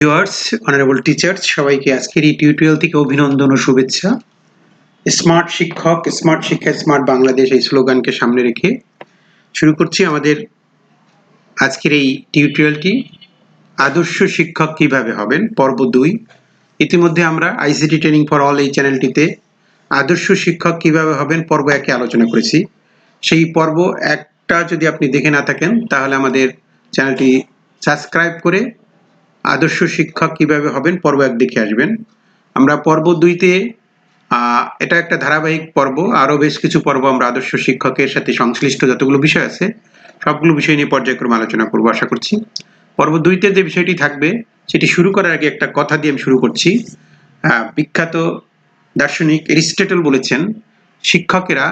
Viewers honourable teachers সবাইকে আজকের এই টিউটোরিয়াল থেকে অভিনন্দন ও শুভেচ্ছা। স্মার্ট শিক্ষক, স্মার্ট শিক্ষা স্মার্ট বাংলাদেশ এই স্লোগানকে সামনে রেখে শুরু করছি আমাদের আজকের এই টিউটোরিয়ালটি আদর্শ শিক্ষক কীভাবে হবেন? পর্ব দুই। ইতিমধ্যে আমরা আইসিটি ট্রেনিং ফর অল এই চ্যানেলটিতে আদর্শ শিক্ষক কীভাবে হবেন পর্ব একে আলোচনা করেছি। সেই পর্ব একটা যদি আপনি দেখে না থাকেন, তাহলে আমাদের চ্যানেলটি সাবস্ক্রাইব করে আদর্শ শিক্ষক কীভাবে হবেন, পর্ব এক দেখে আসবেন। আমরা পর্ব দুইতে এটা একটা ধারাবাহিক পর্ব আরও বেশ কিছু পর্ব আমরা আদর্শ শিক্ষকের সাথে সংশ্লিষ্ট যতগুলো বিষয় আছে, সবগুলো বিষয় নিয়ে পর্যায়ক্রমে আলোচনা করব, আশা করছি। পর্ব দুইতে যে বিষয়টি থাকবে, সেটি শুরু করার আগে একটা কথা দিয়ে আমি শুরু করছি। বিখ্যাত দার্শনিক এরিস্টেটল বলেছেন, শিক্ষকেরা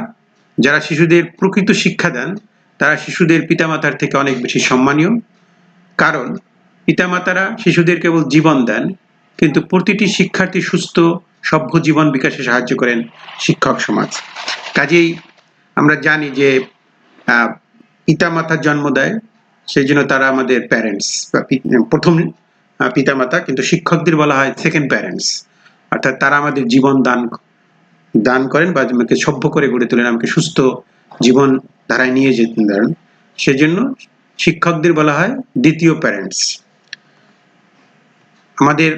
যারা শিশুদের প্রকৃত শিক্ষা দেন, তারা শিশুদের পিতামাতার থেকে অনেক বেশি সম্মানীয়। কারণ পিতামাতারা শিশুদের কেবল জীবন দেন কিন্তু প্রতিটি শিক্ষার্থী সুস্থ সভ্য জীবন বিকাশে সাহায্য করেন শিক্ষক সমাজ। কাজেই আমরা জানি যে আহ, পিতামাতার জন্ম দেয় সেই জন্য তারা আমাদের প্যারেন্টস বা প্রথম পিতামাতা কিন্তু শিক্ষকদের বলা হয় সেকেন্ড প্যারেন্টস অর্থাৎ তারা আমাদের জীবন দান দান করেন বা আমাকে সভ্য করে গড়ে তোলেন আমাকে সুস্থ জীবন ধারায় নিয়ে যেতেন। ধরেন সেজন্য শিক্ষকদের বলা হয় দ্বিতীয় প্যারেন্টস আমাদের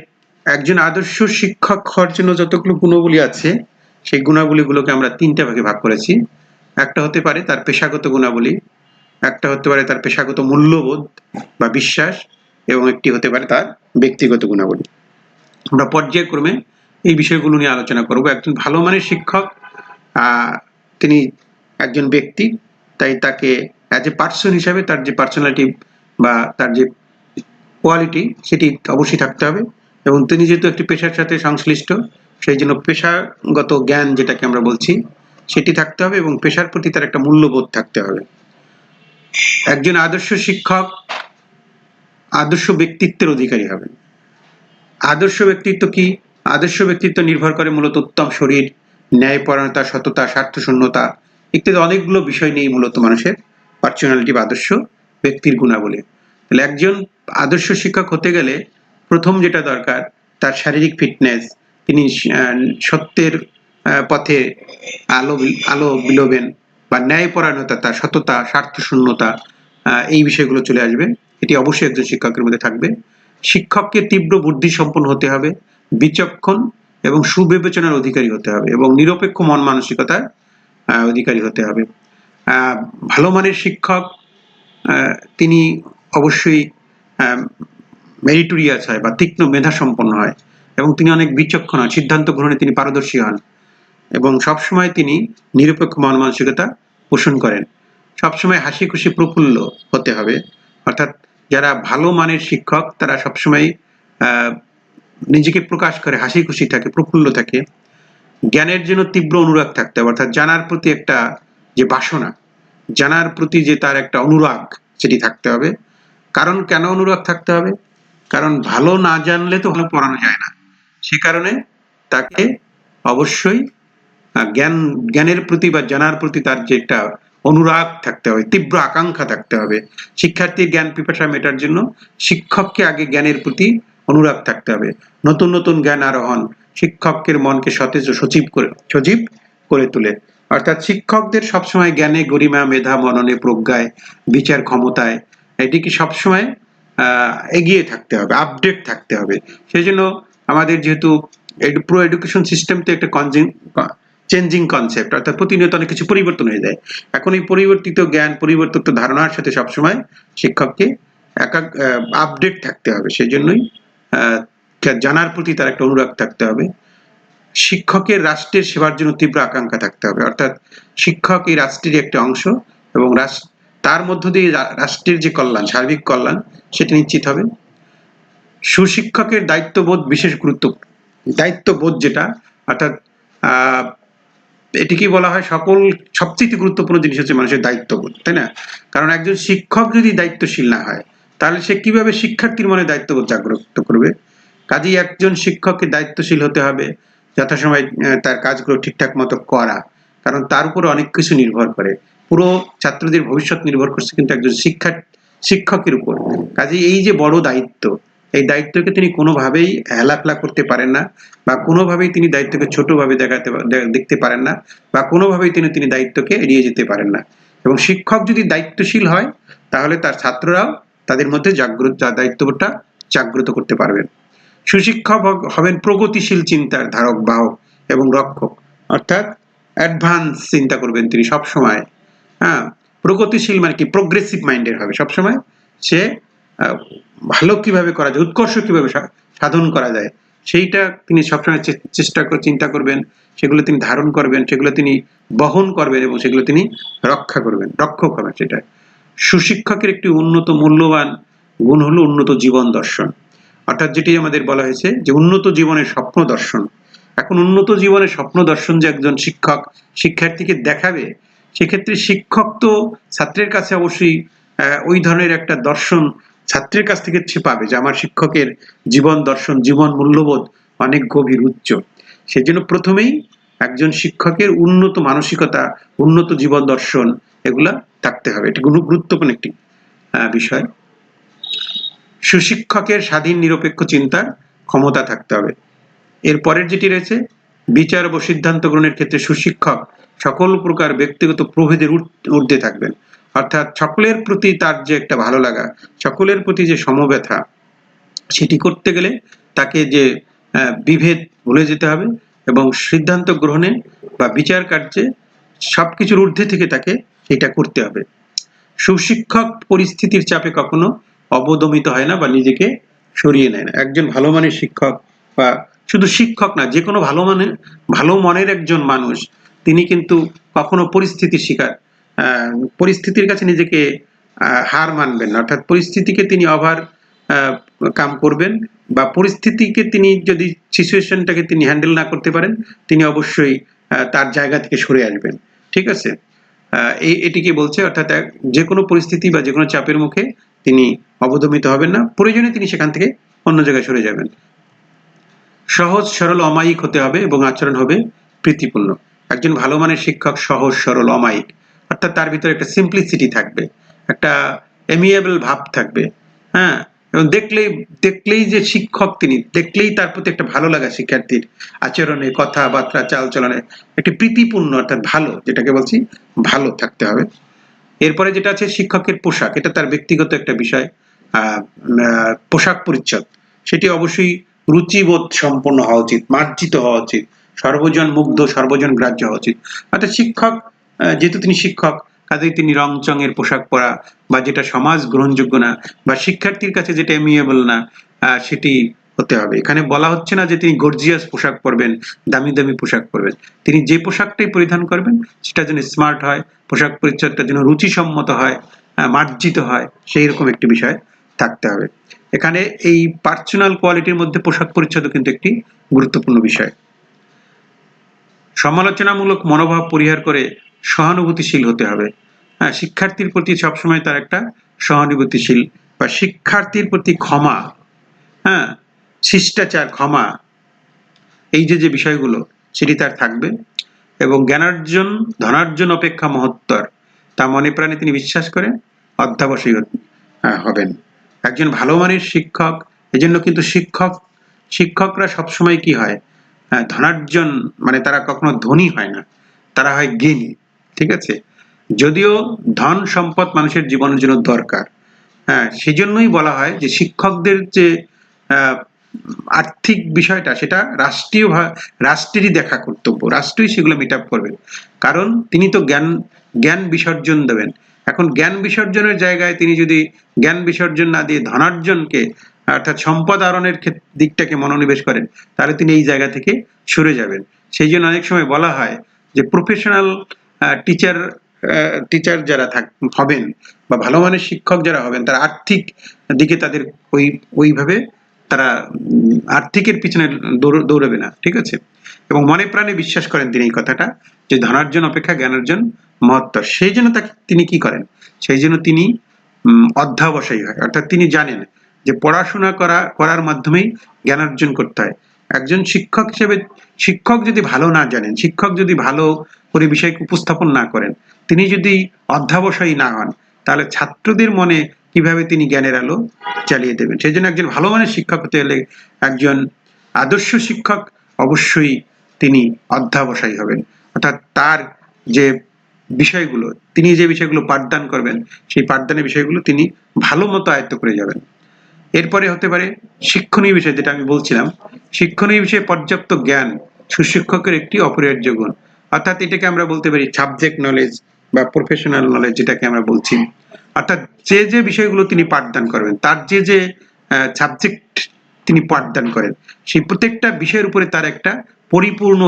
একজন আদর্শ শিক্ষক হওয়ার জন্য যতগুলো গুণাবলী আছে, সেই গুণাবলীগুলোকে আমরা তিনটা ভাগে ভাগ করেছি। একটা হতে পারে তার পেশাগত গুণাবলী, একটা হতে পারে তার পেশাগত মূল্যবোধ বা বিশ্বাস, এবং একটি হতে পারে তার ব্যক্তিগত গুণাবলী। আমরা পর্যায়ক্রমে এই বিষয়গুলো নিয়ে আলোচনা করব। একজন ভালো মানের শিক্ষক তিনি একজন ব্যক্তি, তাই তাকে অ্যাজ এ পার্সন হিসাবে তার যে পার্সোনালিটি বা তার যে কোয়ালিটি সেটি অবশ্যই থাকতে হবে। এবং তিনি যেহেতু একটি পেশার সাথে সংশ্লিষ্ট, সেই জন্য পেশাগত জ্ঞান যেটাকে আমরা বলছি, সেটি থাকতে হবে এবং পেশার প্রতি তার একটা মূল্যবোধ থাকতে হবে। একজন আদর্শ শিক্ষক আদর্শ ব্যক্তিত্বের অধিকারী হবেন। আদর্শ ব্যক্তিত্ব কি? আদর্শ ব্যক্তিত্ব নির্ভর করে মূলত উত্তম শরীর, ন্যায়পরায়ণতা, সততা, স্বার্থশূন্যতা ইত্যাদি অনেকগুলো বিষয় নিয়ে মূলত মানুষের পার্সোনালিটি বা আদর্শ ব্যক্তির গুণাবলী। তাহলে একজন আদর্শ শিক্ষক হতে গেলে প্রথম যেটা দরকার, তার শারীরিক ফিটনেস তিনি সত্যের পথে আলো আলো বিলোবেন বা ন্যায়পরায়ণতা, তার সততা, স্বার্থশূন্যতা এই বিষয়গুলো চলে আসবে। এটি অবশ্যই একজন শিক্ষকের মধ্যে থাকবে। শিক্ষককে তীব্র বুদ্ধি সম্পন্ন হতে হবে, বিচক্ষণ এবং সুবিবেচনার অধিকারী হতে হবে এবং নিরপেক্ষ মন মানসিকতার অধিকারী হতে হবে। ভালো মানের শিক্ষক তিনি অবশ্যই মেরিটোরিয়াস হয় বা তীক্ষ্ণ মেধা সম্পন্ন হয়। এবং তিনি অনেক বিচক্ষণ হন, সিদ্ধান্ত গ্রহণে তিনি পারদর্শী হন। এবং সবসময় তিনি নিরপেক্ষ মন মানসিকতা পোষণ করেন। সবসময় হাসি খুশি প্রফুল্ল হতে হবে। অর্থাৎ যারা ভালো মানের শিক্ষক, তারা সবসময় নিজেকে প্রকাশ করে হাসি খুশি থাকে, প্রফুল্ল থাকে। জ্ঞানের জন্য তীব্র অনুরাগ থাকতে হবে। অর্থাৎ জানার প্রতি একটা যে বাসনা, জানার প্রতি যে তার একটা অনুরাগ, সেটি থাকতে হবে। কারণ কেন অনুরাগ থাকতে হবে? কারণ ভালো না জানলে তো ভালো পড়ানো যায় না। সে কারণে তাকে অবশ্যই জ্ঞান, জ্ঞানের প্রতি বা জানার প্রতি তার যে একটা অনুরাগ থাকতে হবে, তীব্র আকাঙ্ক্ষা থাকতে হবে। শিক্ষার্থীর জ্ঞান পিপাসা মেটার জন্য শিক্ষককে আগে জ্ঞানের প্রতি অনুরাগ থাকতে হবে। নতুন নতুন জ্ঞান আরোহণ শিক্ষকের মনকে সতেজ সজীব করে সজীব করে তোলে। অর্থাৎ শিক্ষকদের সবসময় জ্ঞানে গরিমা, মেধা, মননে প্রজ্ঞায়, বিচার ক্ষমতায় এটিকে সবসময় এগিয়ে থাকতে হবে আপডেট থাকতে হবে। সেই জন্য আমাদের যেহেতু প্রো এডুকেশন সিস্টেম তো একটা কনজিং চেঞ্জিং কনসেপ্ট অর্থাৎ প্রতিনিয়ত অনেক কিছু পরিবর্তন হয়ে যায়। এখন এই পরিবর্তিত জ্ঞান, পরিবর্তিত ধারণার সাথে সবসময় শিক্ষককে একা আপডেট থাকতে হবে। সেই জন্যই জানার প্রতি তার একটা অনুরাগ থাকতে হবে। শিক্ষকের রাষ্ট্রের সেবার জন্য তীব্র আকাঙ্ক্ষা থাকতে হবে। অর্থাৎ শিক্ষক এই রাষ্ট্রের একটা অংশ এবং রাস- তার মধ্য দিয়ে রাষ্ট্রের যে কল্যাণ, সার্বিক কল্যাণ, সেটা নিশ্চিত হবে। সুশিক্ষকের দায়িত্ববোধ বিশেষ গুরুত্বপূর্ণ দায়িত্ববোধ যেটা, অর্থাৎ এটিকে বলা হয় সকল, সবচেয়ে গুরুত্বপূর্ণ জিনিস হচ্ছে মানুষের দায়িত্ববোধ, তাই না? কারণ একজন শিক্ষক যদি দায়িত্বশীল না হয়, তাহলে সে কীভাবে শিক্ষার্থীর মনে দায়িত্ববোধ জাগ্রত করবে? কাজেই একজন শিক্ষককে দায়িত্বশীল হতে হবে, যথাসময় তার কাজগুলো ঠিকঠাক মতো করা, কারণ তার উপর অনেক কিছু নির্ভর করে। পুরো ছাত্রদের ভবিষ্যৎ নির্ভর করছে কিন্তু একজন শিক্ষা শিক্ষকের উপর। কাজে এই যে বড় দায়িত্ব, এই দায়িত্বকে তিনি কোনোভাবেই হেলাফেলা করতে পারেন না বা কোনোভাবেই তিনি দায়িত্বকে ছোটভাবে দেখাতে দেখতে পারেন না বা কোনোভাবেই তিনি তিনি দায়িত্বকে এড়িয়ে যেতে পারেন না। এবং শিক্ষক যদি দায়িত্বশীল হয়, তাহলে তার ছাত্ররাও তাদের মধ্যে জাগ্রত তার দায়িত্ববোধটা জাগ্রত করতে পারবেন। সুশিক্ষক হবেন প্রগতিশীল চিন্তার ধারক, বাহক এবং রক্ষক। অর্থাৎ অ্যাডভান্স চিন্তা করবেন তিনি সব সময় হ্যাঁ প্রগতিশীল মানে কি প্রোগ্রেসিভ মাইন্ডের হবে। সবসময় সে ভালো কীভাবে করা যায়, উৎকর্ষ কীভাবে সাধন করা যায়, সেইটা তিনি সবসময় চেষ্টা করে, চিন্তা করবেন, সেগুলো তিনি ধারণ করবেন, সেগুলো তিনি বহন করবেন এবং সেগুলো তিনি রক্ষা করবেন, রক্ষক হবেন সেটা। সুশিক্ষকের একটি উন্নত মূল্যবান গুণ হলো উন্নত জীবন দর্শন। অর্থাৎ যেটি আমাদের বলা হয়েছে যে উন্নত জীবনের স্বপ্ন দর্শন। এখন উন্নত জীবনের স্বপ্ন দর্শন যে একজন শিক্ষক, শিক্ষার্থীকে দেখাবে সেক্ষেত্রে শিক্ষক তো ছাত্রের কাছে অবশ্যই ওই ধরনের একটা দর্শন ছাত্রের কাছ থেকে সে পাবে যে আমার শিক্ষকের জীবন দর্শন, জীবন মূল্যবোধ অনেক গভীর, উচ্চ। সেজন্য প্রথমেই একজন শিক্ষকের উন্নত মানসিকতা, উন্নত জীবন দর্শন এগুলা থাকতে হবে। এটি গুরু- গুরুত্বপূর্ণ একটি বিষয়। সুশিক্ষকের স্বাধীন নিরপেক্ষ চিন্তার ক্ষমতা থাকতে হবে। এর পরের যেটি রয়েছে, বিচার ও সিদ্ধান্ত গ্রহণের ক্ষেত্রে সুশিক্ষক সকল প্রকার ব্যক্তিগত প্রভেদের ঊর্ধ্বে থাকবেন। অর্থাৎ সকলের প্রতি তার যে একটা ভালো লাগা, সকলের প্রতি যে সমব্যথা, সেটি করতে গেলে তাকে যে বিভেদ ভুলে যেতে হবে এবং সিদ্ধান্ত গ্রহণে বা বিচার কার্যে সব কিছুর ঊর্ধ্বে থেকে তাকে সেটা করতে হবে। সুশিক্ষক পরিস্থিতির চাপে কখনো অবদমিত হয় না বা নিজেকে সরিয়ে নেয় না। একজন ভালো মানের শিক্ষক বা শুধু শিক্ষক না, যে কোনো ভালো মানের ভালো মনের একজন মানুষ তিনি কিন্তু কখনো পরিস্থিতির শিকার পরিস্থিতির কাছে নিজেকে হার মানবেন না। অর্থাৎ পরিস্থিতিকে তিনি ওভার কাম করবেন বা পরিস্থিতিকে তিনি যদি সিচুয়েশনটাকে তিনি হ্যান্ডেল না করতে পারেন, তিনি অবশ্যই তার জায়গা থেকে সরে আসবেন। ঠিক আছে? এই এটিকে বলছে? অর্থাৎ যে কোনো পরিস্থিতি বা যে কোনো চাপের মুখে তিনি অবদমিত হবেন না। প্রয়োজনে তিনি সেখান থেকে অন্য জায়গায় সরে যাবেন। সহজ, সরল, অমায়িক হতে হবে এবং আচরণ হবে প্রীতিপূর্ণ। একজন ভালো মানের শিক্ষক, সহজ, সরল, অমায়িক। অর্থাৎ তার ভিতরে একটা সিম্পলিসিটি থাকবে, একটা এমিয়েবল ভাব থাকবে হ্যাঁ? এবং দেখলেই দেখলেই যে শিক্ষক তিনি, দেখলেই তার প্রতি একটা ভালো লাগা শিক্ষার্থীর আচরণে, কথাবার্তা, চালচলনে, একটি প্রীতিপূর্ণ, অর্থাৎ ভালো, যেটাকে বলছি, ভালো থাকতে হবে। এরপরে যেটা আছে, শিক্ষকের পোশাক, এটা তার ব্যক্তিগত একটা বিষয় পোশাক পরিচ্ছদ। সেটি অবশ্যই রুচিবোধ সম্পন্ন হওয়া উচিত, মার্জিত হওয়া উচিত। সর্বজন মুগ্ধ, সর্বজন গ্রাহ্য হওয়া উচিত। অর্থাৎ শিক্ষক যেহেতু তিনি শিক্ষক, কাজেই তিনি রং চঙের পোশাক পরা বা যেটা সমাজ গ্রহণযোগ্য না বা শিক্ষার্থীর কাছে যেটা এমিয়েবল না সেটি হতে হবে। এখানে বলা হচ্ছে না যে তিনি গর্জিয়াস পোশাক পরবেন, দামি দামি পোশাক পরবেন। তিনি যে পোশাকটাই পরিধান করবেন, সেটা যেন স্মার্ট হয়, পোশাক পরিচ্ছদটা যেন রুচিসম্মত হয় মার্জিত হয়, সেই রকম একটি বিষয় থাকতে হবে। এখানে এই পার্সোনাল কোয়ালিটির মধ্যে পোশাক পরিচ্ছদও কিন্তু একটি গুরুত্বপূর্ণ বিষয়। সমালোচনামূলক মনোভাব পরিহার করে সহানুভূতিশীল হতে হবে। হ্যাঁ শিক্ষার্থীর প্রতি সবসময় তার একটা সহানুভূতিশীল বা শিক্ষার্থীর প্রতি ক্ষমা হ্যাঁ শিষ্টাচার, ক্ষমা, এই যে যে বিষয়গুলো, সেটি তার থাকবে এবং জ্ঞানার্জন, ধনার্জন অপেক্ষা মহত্তর, তা মনে প্রাণে তিনি বিশ্বাস করেন, অধ্যাবসায়ী হত- হবেন। একজন ভালো মানের শিক্ষক, এজন্য কিন্তু শিক্ষক, শিক্ষকরা সবসময় কি হয় ধনার্জন মানে তারা কখনো ধনী হয় না। তারা হয় জ্ঞানী, ঠিক আছে? যদিও ধন সম্পদ মানুষের জীবনের জন্য দরকার। হ্যাঁ সেই জন্যই বলা হয় যে শিক্ষকদের যে আর্থিক বিষয়টা, সেটা রাষ্ট্রীয় রাষ্ট্রেরই দেখা কর্তব্য। রাষ্ট্রই সেগুলো মিট আপ করবেন কারণ তিনি তো জ্ঞান জ্ঞান বিসর্জন দেবেন। এখন জ্ঞান বিসর্জনের জায়গায় তিনি যদি জ্ঞান বিসর্জন না দিয়ে ধনার্জনকে অর্থাৎ সম্পদ আরণের দিকটাকে মনোনিবেশ করেন, তাহলে তিনি এই জায়গা থেকে সরে যাবেন। সেই জন্য অনেক সময় বলা হয় যে প্রফেশনাল টিচার টিচার যারা থাক হবেন বা ভালো মানের শিক্ষক যারা হবেন, তারা আর্থিক দিকে তাদের ওই ওইভাবে তারা আর্থিকের পিছনে দৌড়- দৌড়াবে না, ঠিক আছে? এবং মনে প্রাণে বিশ্বাস করেন তিনি এই কথাটা, যে ধনার্জন অপেক্ষা জ্ঞানার্জন মহত্তর। সেই জন্য তাকে তিনি কি করেন? সেই জন্য তিনি অধ্যাবসায়ী হয়। অর্থাৎ তিনি জানেন যে পড়াশোনা করা, করার মাধ্যমেই জ্ঞান অর্জন করতে হয়। একজন শিক্ষক হিসেবে, শিক্ষক যদি ভালো না জানেন, শিক্ষক যদি ভালো করে বিষয়কে উপস্থাপন না করেন, তিনি যদি অধ্যাবসায়ী না হন, তাহলে ছাত্রদের মনে কীভাবে তিনি জ্ঞানের আলো চালিয়ে দেবেন? সেই জন্য একজন ভালো মানের শিক্ষক হতে হলে একজন আদর্শ শিক্ষক অবশ্যই তিনি অধ্যাবসায়ী হবেন। অর্থাৎ তার যে বিষয়গুলো, তিনি যে বিষয়গুলো পাঠদান করবেন, সেই পাঠদানের বিষয়গুলো তিনি ভালো মতো আয়ত্ত করে যাবেন। এরপরে হতে পারে শিক্ষণীয় বিষয় যেটা আমি বলছিলাম। শিক্ষণীয় বিষয়ে পর্যাপ্ত জ্ঞান সুশিক্ষকের একটি অপরিহার্য গুণ। অর্থাৎ এটাকে আমরা বলতে পারি সাবজেক্ট নলেজ বা প্রফেশনাল নলেজ যেটাকে আমরা বলছি। অর্থাৎ যে যে বিষয়গুলো তিনি পাঠদান করবেন, তার যে যে সাবজেক্ট তিনি পাঠদান করেন, সেই প্রত্যেকটা বিষয়ের উপরে তার একটা পরিপূর্ণ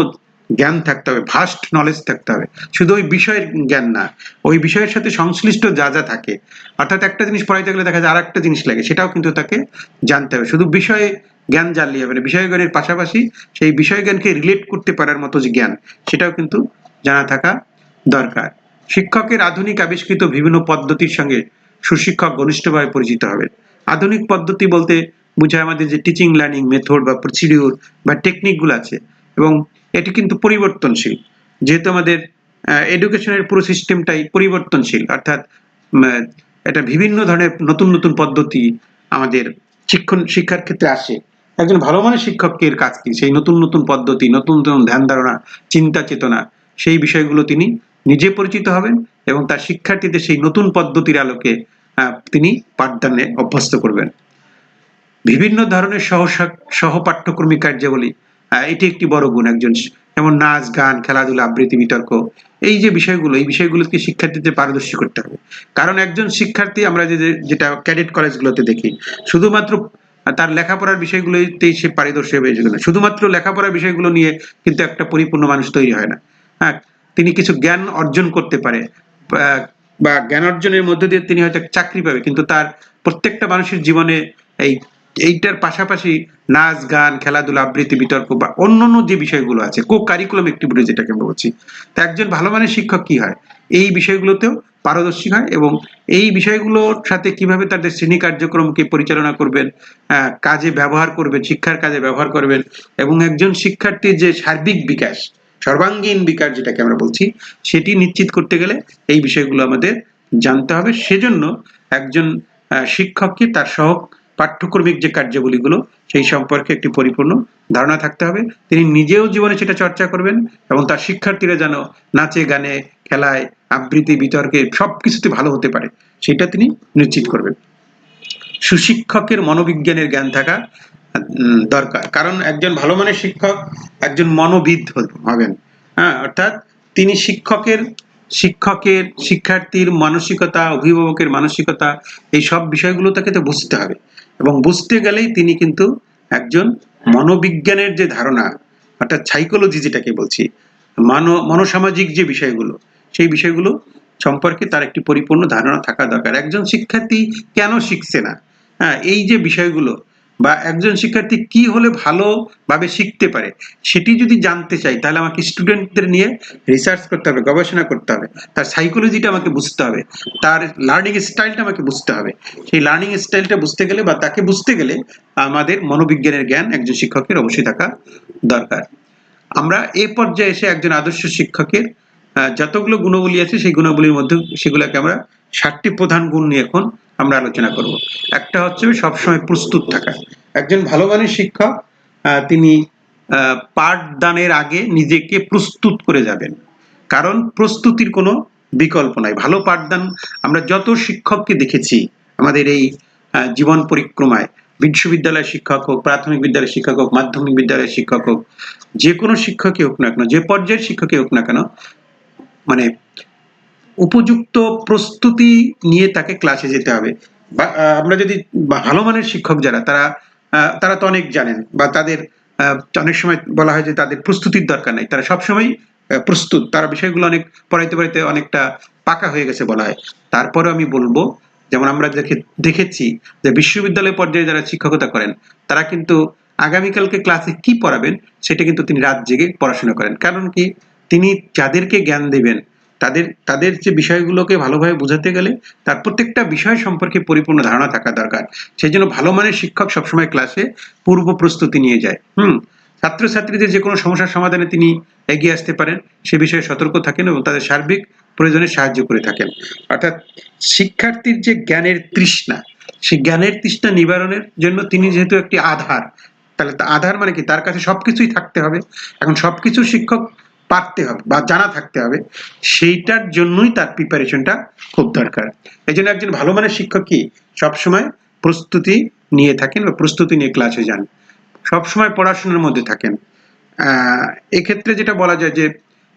জ্ঞান থাকতে হবে ভাস্ট নলেজ থাকতে হবে। শুধু ওই বিষয়ের জ্ঞান না, ওই বিষয়ের সাথে সংশ্লিষ্ট যা যা থাকে, অর্থাৎ একটা জিনিস পড়াইতে গেলে দেখা যায় আর একটা জিনিস লাগে, সেটাও কিন্তু তাকে জানতে হবে। শুধু বিষয়ে জ্ঞান জানলে হবে না বিষয় জ্ঞানের পাশাপাশি সেই বিষয় জ্ঞানকে রিলেট করতে পারার মতো যে জ্ঞান, সেটাও কিন্তু জানা থাকা দরকার। শিক্ষকের আধুনিক আবিষ্কৃত বিভিন্ন পদ্ধতির সঙ্গে সুশিক্ষক ঘনিষ্ঠভাবে পরিচিত হবেন। আধুনিক পদ্ধতি বলতে বোঝায় আমাদের যে টিচিং লার্নিং মেথড বা প্রসিডিউর বা টেকনিকগুলো আছে এবং এটি কিন্তু পরিবর্তনশীল। যেহেতু আমাদের এডুকেশনের পুরো সিস্টেমটাই পরিবর্তনশীল, অর্থাৎ এটা বিভিন্ন ধরনের নতুন নতুন পদ্ধতি আমাদের শিক্ষণ, শিক্ষার ক্ষেত্রে আসে। একজন ভালো মানের শিক্ষকের কাজ কি? সেই নতুন নতুন পদ্ধতি, নতুন নতুন ধ্যান ধারণা, চিন্তা চেতনা, সেই বিষয়গুলো তিনি নিজে পরিচিত হবেন এবং তার শিক্ষার্থীদের সেই নতুন পদ্ধতির আলোকে তিনি পাঠদানে অভ্যস্ত করবেন। বিভিন্ন ধরনের সহ সহ পাঠ্যক্রমিক কার্যাবলী এটি একটি বড় গুণ, একজন যেমন নাচ, গান, খেলাধুলা, আবৃত্তি, বিতর্ক, এই যে বিষয়গুলো, এই বিষয়গুলোকে শিক্ষার্থীদের পারদর্শী করতে হবে। কারণ একজন শিক্ষার্থী, আমরা যে যেটা ক্যাডেট কলেজগুলোতে দেখি, শুধুমাত্র তার লেখাপড়ার বিষয়গুলোতেই সে পারদর্শী এগুলো না শুধুমাত্র লেখাপড়ার বিষয়গুলো নিয়ে কিন্তু একটা পরিপূর্ণ মানুষ তৈরি হয় না। হ্যাঁ তিনি কিছু জ্ঞান অর্জন করতে পারে বা জ্ঞান অর্জনের মধ্যে দিয়ে তিনি হয়তো চাকরি পাবে, কিন্তু তার প্রত্যেকটা মানুষের জীবনে এই এইটার পাশাপাশি নাচ, গান, খেলাধুলা, আবৃত্তি, বিতর্ক বা অন্যান্য যে বিষয়গুলো আছে কো কারিকুলাম অ্যাক্টিভিটি যেটাকে আমরা বলছি, তা একজন ভালো মানের শিক্ষক কি হয়? এই বিষয়গুলোতেও পারদর্শী হয় এবং এই বিষয়গুলোর সাথে কীভাবে তাদের শ্রেণি কার্যক্রমকে পরিচালনা করবেন কাজে ব্যবহার করবেন, শিক্ষার কাজে ব্যবহার করবেন এবং একজন শিক্ষার্থীর যে সার্বিক বিকাশ, সর্বাঙ্গীন বিকাশ যেটাকে আমরা বলছি, সেটি নিশ্চিত করতে গেলে এই বিষয়গুলো আমাদের জানতে হবে। সেজন্য একজন শিক্ষককে তার সহ পাঠ্যক্রমিক যে কার্যাবলীগুলো, সেই সম্পর্কে একটি পরিপূর্ণ ধারণা থাকতে হবে। তিনি নিজেও জীবনে সেটা চর্চা করবেন এবং তার শিক্ষার্থীরা যেন নাচে, গানে, খেলায়, আবৃত্তি, বিতর্কে সবকিছুতে ভালো হতে পারে, সেটা তিনি নিশ্চিত করবেন। সুশিক্ষকের মনোবিজ্ঞানের জ্ঞান থাকা দরকার। কারণ একজন ভালো মানের শিক্ষক একজন মনোবিদ হবেন। হ্যাঁ অর্থাৎ তিনি শিক্ষকের শিক্ষকের, শিক্ষার্থীর মানসিকতা, অভিভাবকের মানসিকতা, এই সব বিষয়গুলো তাকে তো বুঝতে হবে। এবং বুঝতে গেলেই তিনি কিন্তু একজন মনোবিজ্ঞানের যে ধারণা, অর্থাৎ সাইকোলজি যেটাকে বলছি, মানো, মনোসামাজিক যে বিষয়গুলো, সেই বিষয়গুলো সম্পর্কে তার একটি পরিপূর্ণ ধারণা থাকা দরকার। একজন শিক্ষার্থী কেন শিখছে না? হ্যাঁ এই যে বিষয়গুলো বা একজন শিক্ষার্থী কি হলে ভালোভাবে শিখতে পারে, সেটি যদি জানতে চাই, তাহলে আমাকে স্টুডেন্টদের নিয়ে রিসার্চ করতে হবে, গবেষণা করতে হবে, তার সাইকোলজিটা আমাকে বুঝতে হবে, তার লার্নিং স্টাইলটা আমাকে বুঝতে হবে, সেই লার্নিং স্টাইলটা বুঝতে গেলে বা তাকে বুঝতে গেলে আমাদের মনোবিজ্ঞানের জ্ঞান একজন শিক্ষকের অবশ্যই থাকা দরকার। আমরা এ পর্যায়ে এসে একজন আদর্শ শিক্ষকের যতগুলো গুণাবলী আছে, সেই গুণাবলীর মধ্যে সেগুলোকে আমরা ষাটটি প্রধান গুণ নিয়ে এখন আমরা আলোচনা করব। একটা হচ্ছে সবসময় প্রস্তুত থাকা। একজন ভালো মানের শিক্ষক তিনি পাঠদানের আগে নিজেকে প্রস্তুত করে যাবেন। কারণ প্রস্তুতির কোনো বিকল্প নাই। ভালো পাঠদান, আমরা যত শিক্ষককে দেখেছি, আমাদের এই জীবন পরিক্রমায়, বিশ্ববিদ্যালয়ের শিক্ষক হোক, প্রাথমিক বিদ্যালয়ের শিক্ষক হোক, মাধ্যমিক বিদ্যালয়ের শিক্ষক হোক, যে কোনো শিক্ষকই হোক না কেন, যে পর্যায়ের শিক্ষকই হোক না কেন মানে উপযুক্ত প্রস্তুতি নিয়ে তাকে ক্লাসে যেতে হবে। বা আমরা যদি ভালো মানের শিক্ষক যারা, তারা তারা তো অনেক জানেন বা তাদের অনেক সময় বলা হয় যে তাদের প্রস্তুতির দরকার নাই। তারা সবসময় প্রস্তুত। তারা বিষয়গুলো অনেক, পড়াইতে পড়াইতে অনেকটা পাকা হয়ে গেছে বলা হয়। তারপরে আমি বলব, যেমন আমরা দেখে, দেখেছি যে বিশ্ববিদ্যালয় পর্যায়ে যারা শিক্ষকতা করেন, তারা কিন্তু আগামীকালকে ক্লাসে কি পড়াবেন, সেটা কিন্তু তিনি রাত জেগে পড়াশোনা করেন। কারণ কি? তিনি যাদেরকে জ্ঞান দেবেন তাদের তাদের যে বিষয়গুলোকে ভালোভাবে বোঝাতে গেলে তার প্রত্যেকটা বিষয় সম্পর্কে পরিপূর্ণ ধারণা থাকা দরকার। সেই জন্য ভালো মানের শিক্ষক সবসময় ক্লাসে পূর্ব প্রস্তুতি নিয়ে যায়। হুম? ছাত্রছাত্রীদের যে কোনো সমস্যার সমাধানে তিনি এগিয়ে আসতে পারেন, সে বিষয়ে সতর্ক থাকেন এবং তাদের সার্বিক প্রয়োজনে সাহায্য করে থাকেন। অর্থাৎ শিক্ষার্থীর যে জ্ঞানের তৃষ্ণা, সেই জ্ঞানের তৃষ্ণা নিবারণের জন্য তিনি যেহেতু একটি আধার, তাহলে আধার মানে কি? তার কাছে সবকিছুই থাকতে হবে। এখন সবকিছু শিক্ষক পারতে হবে বা জানা থাকতে হবে, সেইটার জন্যই তার প্রিপারেশনটা খুব দরকার। এই জন্য একজন ভালো মানের শিক্ষক কি? সবসময় প্রস্তুতি নিয়ে থাকেন বা প্রস্তুতি নিয়ে ক্লাসে যান। সবসময় পড়াশোনার মধ্যে থাকেন। এক্ষেত্রে যেটা বলা যায় যে,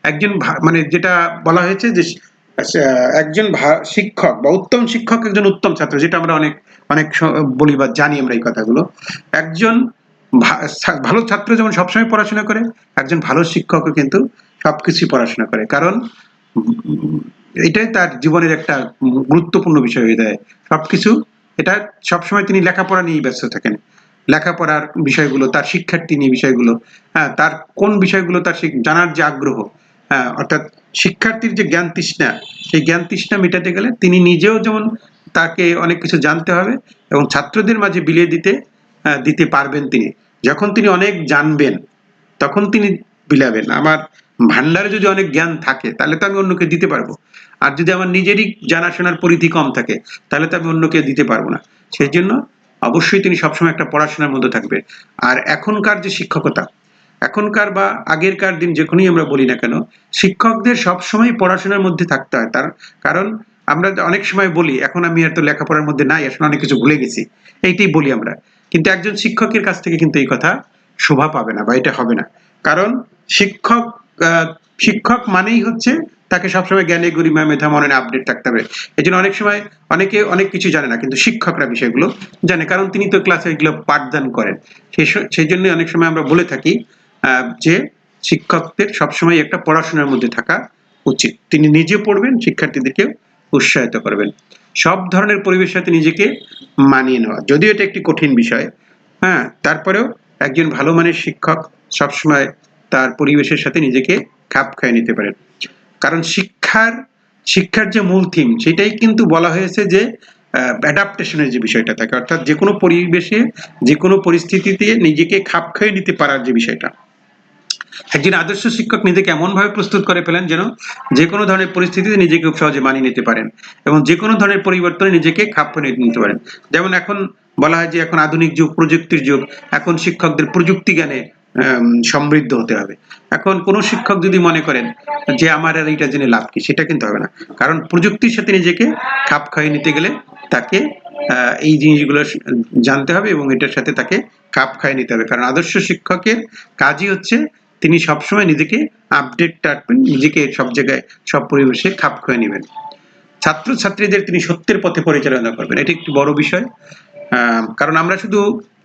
একজন মানে যেটা বলা হয়েছে যে একজন শিক্ষক বা উত্তম শিক্ষক একজন উত্তম ছাত্র, যেটা আমরা অনেক অনেক বলি বা জানি আমরা এই কথাগুলো। একজন ভালো ছাত্র যেমন সবসময় পড়াশোনা করে, একজন ভালো শিক্ষকও কিন্তু সবকিছুই পড়াশোনা করে। কারণ এটাই তার জীবনের একটা গুরুত্বপূর্ণ বিষয় হয়ে যায় সবকিছু এটা সবসময় তিনি লেখাপড়া নিয়েই ব্যস্ত থাকেন। লেখাপড়ার বিষয়গুলো তার শিক্ষার্থী নিয়ে বিষয়গুলো হ্যাঁ তার কোন বিষয়গুলো তার জানার যে আগ্রহ হ্যাঁ অর্থাৎ শিক্ষার্থীর যে জ্ঞান তৃষ্ণা সেই জ্ঞান তৃষ্ণা মেটাতে গেলে তিনি নিজেও যেমন তাকে অনেক কিছু জানতে হবে এবং ছাত্রদের মাঝে বিলিয়ে দিতে আহ, দিতে পারবেন তিনি। যখন তিনি অনেক জানবেন তখন তিনি বিলাবেন। আমার ভান্ডারে যদি অনেক জ্ঞান থাকে, তাহলে তো আমি অন্যকে দিতে পারব। আর যদি আমার নিজেরই জানাশোনার পরিধি কম থাকে, তাহলে তো আমি অন্যকে দিতে পারব না। সেই জন্য অবশ্যই তিনি সবসময় একটা পড়াশোনার মধ্যে থাকবে। আর এখনকার যে শিক্ষকতা, এখনকার বা আগেরকার দিন যখনই আমরা বলি না কেন, শিক্ষকদের সবসময় পড়াশোনার মধ্যে থাকতে হয়। তার কারণ আমরা অনেক সময় বলি, এখন আমি এত লেখাপড়ার মধ্যে নাই, এখন অনেক কিছু ভুলে গেছি। এইটাই বলি আমরা। কিন্তু একজন শিক্ষকের কাছ থেকে কিন্তু এই কথা শোভা পাবে না বা এটা হবে না। কারণ শিক্ষক শিক্ষক মানেই হচ্ছে তাকে সবসময় জ্ঞানে গরিমা মেধা মননে আপডেট থাকতে হবে। এই অনেক সময় অনেকে অনেক কিছু জানে না, কিন্তু শিক্ষকরা বিষয়গুলো জানে, কারণ তিনি তো ক্লাসে এগুলো পাঠদান করেন। সেই জন্য অনেক সময় আমরা বলে থাকি যে শিক্ষকদের সবসময় একটা পড়াশোনার মধ্যে থাকা উচিত। তিনি নিজে পড়বেন শিক্ষার্থীদেরকে উৎসাহিত করবেন। সব ধরনের পরিবেশের সাথে নিজেকে মানিয়ে নেওয়া। যদিও এটা একটি কঠিন বিষয় হ্যাঁ তারপরেও একজন ভালো মানের শিক্ষক সবসময় পরিবেশের সাথে নিজেকে খাপ খাইয়ে নিতে পারেন। কারণ শিক্ষার শিক্ষার যে মূল থিম সেটাই কিন্তু বলা হয়েছে যে অ্যাডাপ্টেশনের যে বিষয়টা থাকে, অর্থাৎ যে কোনো পরিবেশে, যে কোনো পরিস্থিতিতে নিজেকে খাপ খাইয়ে নিতে পারার যে বিষয়টা। একজন আদর্শ শিক্ষক নিজেকে এমন ভাবে প্রস্তুত করে ফেলেন যেন যে কোনো ধরনের পরিস্থিতিতে নিজেকে সহজে মানিয়ে নিতে পারেন এবং যে কোনো ধরনের পরিবর্তনে নিজেকে খাপ খাইয়ে নিতে পারেন। যেমন এখন বলা হয় যে, এখন আধুনিক যুগ, প্রযুক্তির যুগ। এখন শিক্ষকদের প্রযুক্তি জ্ঞানে সমৃদ্ধ হতে হবে। এখন কোনো শিক্ষক যদি মনে করেন যে আমার আর এইটা জেনে লাভ কি, সেটা কিন্তু হবে না। কারণ প্রযুক্তির সাথে নিজেকে খাপ খাইয়ে নিতে গেলে তাকে এই জিনিসগুলো জানতে হবে এবং এটার সাথে তাকে খাপ খাইয়ে নিতে হবে। কারণ আদর্শ শিক্ষকের কাজই হচ্ছে তিনি সবসময় নিজেকে আপডেট রাখবেন নিজেকে সব জায়গায়, সব পরিবেশে খাপ খাইয়ে নেবেন। ছাত্রছাত্রীদের তিনি সত্যের পথে পরিচালনা করবেন। এটি একটি বড় বিষয়। কারণ আমরা শুধু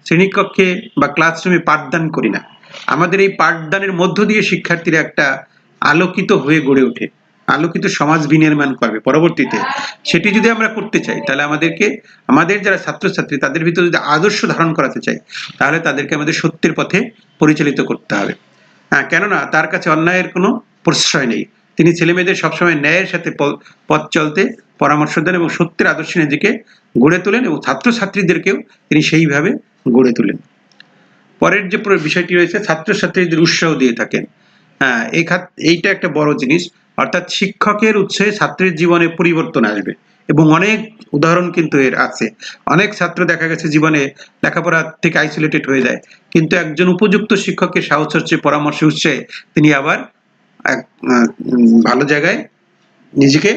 শ্রেণীকক্ষে বা ক্লাসরুমে পাঠদান করি না। আমাদের এই পাঠদানের মধ্য দিয়ে শিক্ষার্থীরা একটা আলোকিত হয়ে গড়ে ওঠে, আলোকিত সমাজ বিনির্মাণ করবে পরবর্তীতে। সেটি যদি আমরা করতে চাই, তাহলে আমাদেরকে, আমাদের যারা ছাত্রছাত্রী, তাদের ভিতরে যদি আদর্শ ধারণ করাতে চাই, তাহলে তাদেরকে আমাদের সত্যের পথে পরিচালিত করতে হবে। হ্যাঁ কেননা তার কাছে অন্যায়ের কোনো প্রশ্রয় নেই। তিনি ছেলেমেয়েদের সবসময় ন্যায়ের সাথে পথ চলতে পরামর্শ দেন এবং সত্যের আদর্শে নিজেকে গড়ে তোলেন এবং ছাত্রছাত্রীদেরকেও তিনি সেইভাবে গড়ে তোলেন। পরের যে বিষয়টি রয়েছে, ছাত্রছাত্রীদের উৎসাহ দিয়ে থাকেন। হ্যাঁ এই এইটা একটা বড় জিনিস। অর্থাৎ শিক্ষকের উৎসাহে ছাত্রের জীবনে পরিবর্তন আসবে এবং অনেক উদাহরণ কিন্তু এর আছে। অনেক ছাত্র দেখা গেছে জীবনে লেখাপড়া থেকে আইসোলেটেড হয়ে যায়। কিন্তু একজন উপযুক্ত শিক্ষকের সাহচর্যে পরামর্শ উৎসাহে তিনি আবার এক ভালো জায়গায় নিজেকে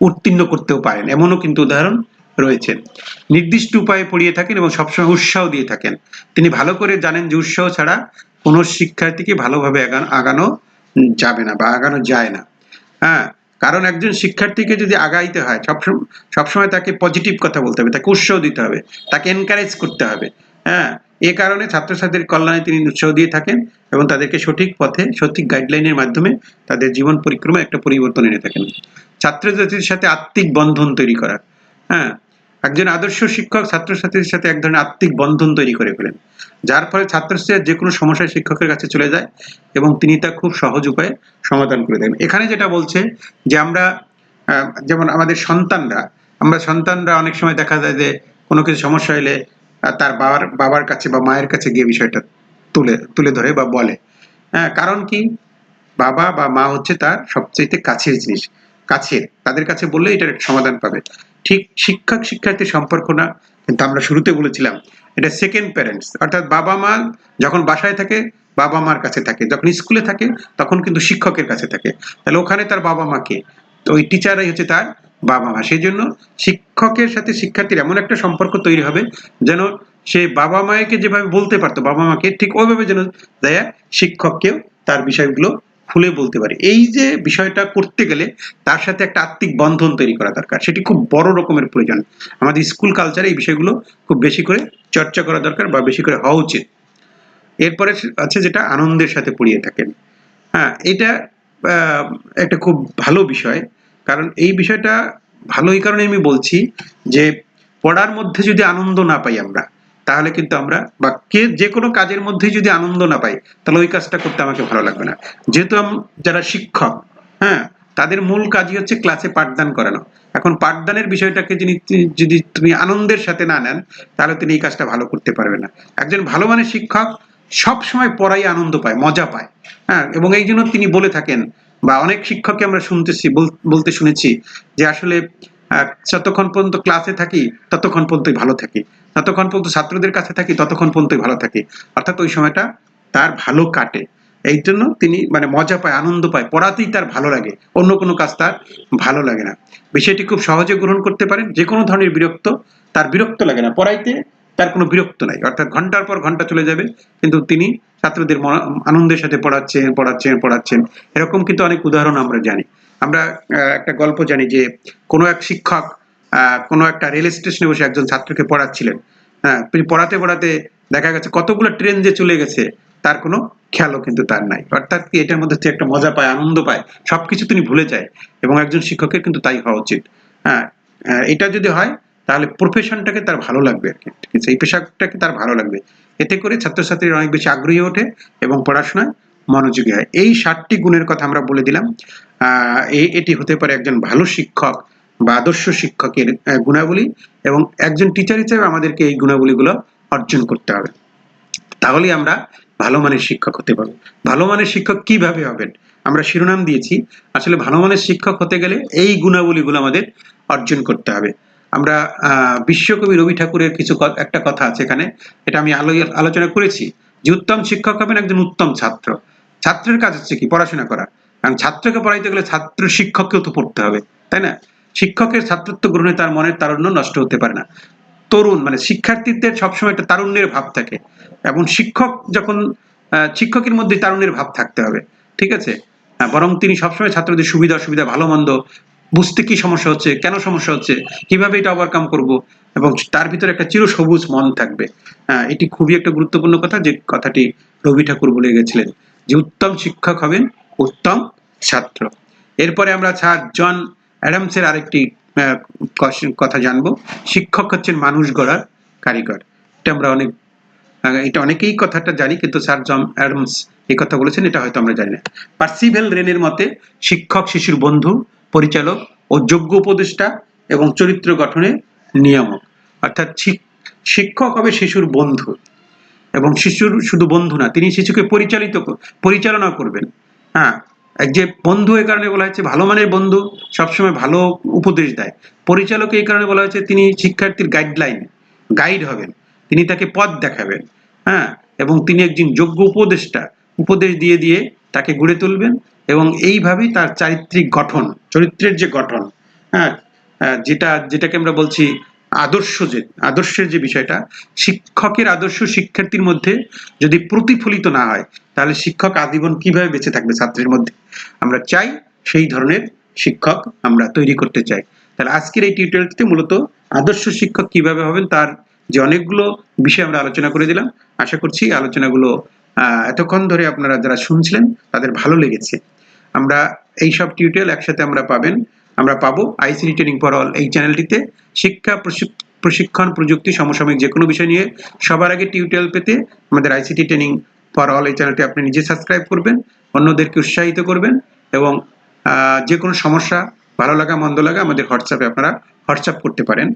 উত্তীর্ণ করতেও পারেন। এমনও কিন্তু উদাহরণ রয়েছে নির্দিষ্ট উপায়ে পড়িয়ে থাকেন এবং সবসময় উৎসাহ দিয়ে থাকেন। তিনি ভালো করে জানেন যে উৎসাহ ছাড়া কোনো শিক্ষার্থীকে ভালোভাবে আগানো- যাবে না বা আগানো যায় না। হ্যাঁ কারণ একজন শিক্ষার্থীকে যদি আগাইতে হয় সবসময় সবসময় তাকে পজিটিভ কথা বলতে হবে, তাকে উৎসাহ দিতে হবে, তাকে এনকারেজ করতে হবে। হ্যাঁ এ কারণে ছাত্রছাত্রীর কল্যাণে তিনি উৎসাহ দিয়ে থাকেন এবং তাদেরকে সঠিক পথে, সঠিক গাইডলাইনের মাধ্যমে তাদের জীবন পরিক্রমায় একটা পরিবর্তন এনে থাকেন। ছাত্রছাত্রীর সাথে আত্মিক বন্ধন তৈরি করা হ্যাঁ একজন আদর্শ শিক্ষক ছাত্রছাত্রীর সাথে এক ধরনের আত্মিক বন্ধন তৈরি করে ফেলেন। যার ফলে ছাত্রছাত্রীরা যে কোনো সমস্যায় শিক্ষকের কাছে চলে যায় এবং তিনি তা খুব সহজ উপায়ে সমাধান করে দেন। এখানে যেটা বলছে যে আমরা যেমন আমাদের সন্তানরা, আমরা সন্তানরা অনেক সময় দেখা যায় যে কোনো কিছু সমস্যা হলে তার বাবার বাবার কাছে বা মায়ের কাছে গিয়ে বিষয়টা তুলে তুলে ধরে বা বলে। হ্যাঁ কারণ কি? বাবা বা মা হচ্ছে তার সবচেয়ে কাছের জিনিস। কাছের, তাদের কাছে বললে এটার সমাধান পাবে। ঠিক শিক্ষক শিক্ষার্থীর সম্পর্ক না কিন্তু আমরা শুরুতে বলেছিলাম। এটা সেকেন্ড প্যারেন্টস অর্থাৎ বাবা মা যখন বাসায় থাকে, বাবা মার কাছে থাকে। যখন স্কুলে থাকে, তখন কিন্তু শিক্ষকের কাছে থাকে। তাহলে ওখানে তার বাবা মাকে তো ওই টিচারই হচ্ছে তার বাবা মা। সেই জন্য শিক্ষকের সাথে শিক্ষার্থীর এমন একটা সম্পর্ক তৈরি হবে যেন সে বাবা মাকে যেভাবে বলতে পারতো, বাবা মাকে ঠিক ওইভাবে যেন দেয়া শিক্ষককেও তার বিষয়গুলো খুলে বলতে পারে। এই যে বিষয়টা করতে গেলে তার সাথে একটা আত্মিক বন্ধন তৈরি করা দরকার। সেটি খুব বড় রকমের প্রয়োজন। আমাদের স্কুল কালচারে এই বিষয়গুলো খুব বেশি করে চর্চা করা দরকার বা বেশি করে হওয়া উচিত। এরপরে আছে যেটা আনন্দের সাথে পড়িয়ে থাকেন। হ্যাঁ এটা একটা খুব ভালো বিষয়। কারণ এই বিষয়টা ভালো এই কারণে আমি বলছি যে পড়ার মধ্যে যদি আনন্দ না পাই আমরা তাহলে কিন্তু আমরা বা কে যে কোনো কাজের মধ্যে যদি আনন্দ না পাই, তাহলে ওই কাজটা করতে আমাকে ভালো লাগবে না। যেহেতু যারা শিক্ষক হ্যাঁ তাদের মূল কাজই হচ্ছে ক্লাসে পাঠদান করানো। এখন পাঠদানের বিষয়টাকে যিনি যদি তুমি আনন্দের সাথে না নেন, তাহলে তিনি এই কাজটা ভালো করতে পারবে না। একজন ভালো মানের শিক্ষক সব সময় পড়াই আনন্দ পায়, মজা পায় হ্যাঁ এবং এই জন্য তিনি বলে থাকেন, বা অনেক শিক্ষককে আমরা শুনতেছি, বল- বলতে শুনেছি যে আসলে যতক্ষণ পর্যন্ত ক্লাসে থাকি, ততক্ষণ পর্যন্তই ভালো থাকি। যতক্ষণ পর্যন্ত ছাত্রদের কাছে থাকি, ততক্ষণ পর্যন্তই ভালো থাকি। অর্থাৎ ওই সময়টা তার ভালো কাটে। এই জন্য তিনি মানে মজা পায়, আনন্দ পায়। পড়াতেই তার ভালো লাগে। অন্য কোনো কাজ তার ভালো লাগে না। বিষয়টি খুব সহজে গ্রহণ করতে পারেন। যে কোনো ধরনের বিরক্ত তার বিরক্ত লাগে না। পড়াইতে তার কোনো বিরক্ত নাই। অর্থাৎ ঘণ্টার পর ঘণ্টা চলে যাবে, কিন্তু তিনি ছাত্রদের আনন্দের সাথে পড়াচ্ছেন পড়াচ্ছেন পড়াচ্ছেন। এরকম কিন্তু অনেক উদাহরণ আমরা জানি। আমরা একটা গল্প জানি যে কোনো এক শিক্ষক কোনো একটা রেল স্টেশনে বসে একজন ছাত্রকে পড়াচ্ছিলেন। হ্যাঁ পড়াতে পড়াতে দেখা গেছে কতগুলো ট্রেন যে চলে গেছে তার কোনো খেয়ালও কিন্তু তার নাই। অর্থাৎ কি এটার মধ্যে একটা মজা পায় আনন্দ পায় সবকিছু তিনি ভুলে যায় এবং একজন শিক্ষকের কিন্তু তাই হওয়া উচিত। হ্যাঁ এটা যদি হয় তাহলে প্রফেশনটাকে তার ভালো লাগবে আর কি। ঠিক আছে এই পেশাটাকে তার ভালো লাগবে। এতে করে ছাত্রছাত্রীরা অনেক বেশি আগ্রহী ওঠে এবং পড়াশোনায় মনোযোগী হয়। এই ষাটটি গুণের কথা আমরা বলে দিলাম। আহ, এটি হতে পারে একজন ভালো শিক্ষক বা আদর্শ শিক্ষকের গুণাবলী এবং একজন টিচার হিসেবে আমাদেরকে এই গুণাবলীগুলো অর্জন করতে হবে। তাহলেই আমরা ভালো মানের শিক্ষক হতে পারব। ভালো মানের শিক্ষক কীভাবে হবেন? আমরা শিরোনাম দিয়েছি। আসলে ভালো মানের শিক্ষক হতে গেলে এই গুণাবলীগুলো আমাদের অর্জন করতে হবে। আমরা বিশ্বকবি রবি ঠাকুরের কিছু একটা কথা আছে এখানে। এটা আমি আলো- আলোচনা করেছি যে উত্তম শিক্ষক হবেন একজন উত্তম ছাত্র। ছাত্রের কাজ হচ্ছে কি? পড়াশোনা করা। কারণ ছাত্রকে পড়াইতে গেলে ছাত্র শিক্ষককেও তো পড়তে হবে, তাই না? শিক্ষকের ছাত্রত্ব গ্রহণে তার মনের তারুণ্য নষ্ট হতে পারে না। তরুণ মানে শিক্ষার্থীদের সবসময় একটা তারুণ্যের ভাব থাকে। এবং শিক্ষক যখন শিক্ষকের মধ্যে তারুণ্যের ভাব থাকতে হবে, ঠিক আছে? বরং তিনি সবসময় ছাত্রদের সুবিধা অসুবিধা, ভালো মন্দ, বুঝতে কি সমস্যা হচ্ছে, কেন সমস্যা হচ্ছে, কীভাবে এটা ওভারকাম করব, এবং তার ভিতরে একটা চির সবুজ মন থাকবে। এটি খুবই একটা গুরুত্বপূর্ণ কথা যে কথাটি রবি ঠাকুর বলে গেছিলেন যে, উত্তম শিক্ষক হবেন উত্তম ছাত্র। এরপরে আমরা স্যার জন অ্যাডামসের আরেকটি কথা জানব। শিক্ষক হচ্ছেন মানুষ গড়ার কারিগর। এটা আমরা অনেক এটা অনেকেই কথাটা জানি, কিন্তু স্যার জন অ্যাডামস এই কথা বলেছেন, এটা হয়তো আমরা জানি না। পার্সিভেল রেনের মতে শিক্ষক, শিশুর বন্ধু, পরিচালক ও যোগ্য উপদেষ্টা এবং চরিত্র গঠনে নিয়ামক। অর্থাৎ শিক- শিক্ষক হবে শিশুর বন্ধু এবং শিশুর শুধু বন্ধু না, তিনি শিশুকে পরিচালিত পরিচালনা করবেন। হ্যাঁ যে বন্ধু এই কারণে বলা হয়েছে, ভালো মানের বন্ধু সবসময় ভালো উপদেশ দেয়। পরিচালক এই কারণে বলা হয়েছে, তিনি শিক্ষার্থীর গাইডলাইন গাইড হবেন। তিনি তাকে পথ দেখাবেন হ্যাঁ? এবং তিনি একজন যোগ্য উপদেষ্টা। উপদেশ দিয়ে দিয়ে তাকে গড়ে তুলবেন এবং এইভাবেই তার চারিত্রিক গঠন, চরিত্রের যে গঠন হ্যাঁ? যেটা, যেটাকে আমরা বলছি আদর্শ যে, আদর্শের যে বিষয়টা, শিক্ষকের আদর্শ শিক্ষার্থীর মধ্যে যদি প্রতিফলিত না হয়, তাহলে শিক্ষক আজীবন কীভাবে বেঁচে থাকবে ছাত্রের মধ্যে? আমরা চাই সেই ধরনের শিক্ষক আমরা তৈরি করতে চাই। তাহলে আজকের এই টিউটোরিয়ালটিতে মূলত আদর্শ শিক্ষক কীভাবে হবেন তার যে অনেকগুলো বিষয় আমরা আলোচনা করে দিলাম। আশা করছি আলোচনাগুলো এতক্ষণ ধরে আপনারা যারা শুনছিলেন তাদের ভালো লেগেছে। আমরা এই সব টিউটোরিয়াল একসাথে আমরা পাবেন। আমরা পাবো আইসিটি ট্রেনিং ফর অল এই চ্যানেলটিতে শিক্ষা প্রশিক- প্রশিক্ষণ, প্রযুক্তি, সমসাময়িক যে কোনো বিষয় নিয়ে সবার আগে টিউটোরিয়াল পেতে আমাদের আইসিটি ট্রেনিং ফর অল এই চ্যানেলটি আপনি নিজে সাবস্ক্রাইব করবেন, অন্যদেরকে উৎসাহিত করবেন এবং যে কোনো সমস্যা, ভালো লাগা, মন্দ লাগা আমাদের হোয়াটসঅ্যাপে আপনারা হোয়াটসঅ্যাপ করতে পারেন।